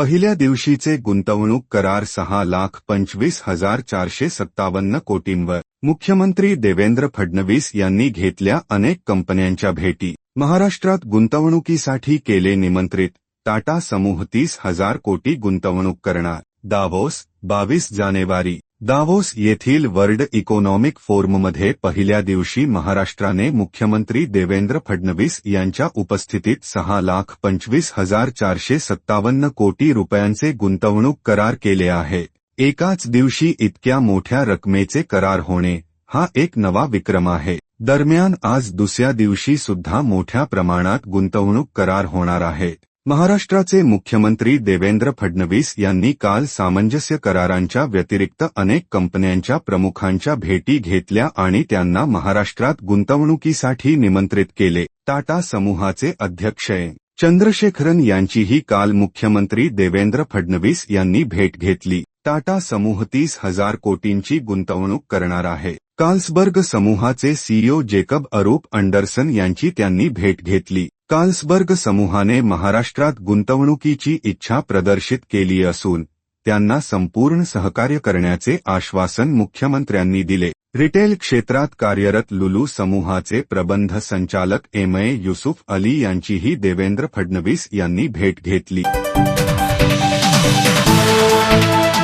पहिल्या दिवशीचे गुंतवणूक करार सहा लाख पंचवीस हजार चारशे सत्तावन्न कोटींवर. मुख्यमंत्री देवेंद्र फडणवीस यांनी घेतल्या अनेक कंपन्यांच्या भेटी. महाराष्ट्रात गुंतवणुकीसाठी केले निमंत्रित. टाटा समूह तीस हजार कोटी गुंतवणूक करणार. दावोस बावीस जानेवारी. दावोस येथील वर्ल्ड इकॉनॉमिक फोरममध्ये पहिल्या दिवशी महाराष्ट्राने मुख्यमंत्री देवेंद्र फडणवीस यांच्या उपस्थितीत सहा लाख पंचवीस हजार चारशे सत्तावन्न कोटी रुपयांचे गुंतवणूक करार केले आहे. एकाच दिवशी इतक्या मोठ्या रकमेचे करार होणे हा एक नवा विक्रम आहे. दरम्यान आज दुसऱ्या दिवशी सुद्धा मोठ्या प्रमाणात गुंतवणूक करार होणार आहेत महाराष्ट्राचे मुख्यमंत्री देवेंद्र फडणवीस यांनी काल सामंजस्य करारांच्या व्यतिरिक्त अनेक कंपन्यांच्या प्रमुखांच्या भेटी घेतल्या आणि त्यांना महाराष्ट्रात गुंतवणुकीसाठी निमंत्रित केले. टाटा समूहाचे अध्यक्ष चंद्रशेखरन यांचीही काल मुख्यमंत्री देवेंद्र फडणवीस यांनी भेट घेतली. टाटा समूह तीस हजार कोटींची गुंतवणूक करणार आहे. कार्ल्सबर्ग समूहाचे सीईओ जेकब अरूप अंडरसन यांची त्यांनी भेट घेतली. कार्ल्सबर्ग समूहाने महाराष्ट्रात गुंतवणुकीची इच्छा प्रदर्शित केली असून त्यांना संपूर्ण सहकार्य करण्याचे आश्वासन मुख्यमंत्र्यांनी दिले. रिटेल क्षेत्रात कार्यरत लुलू समूहाचे प्रबंध संचालक एम ए युसुफ अली यांचीही देवेंद्र फडणवीस यांनी भेट घेतली.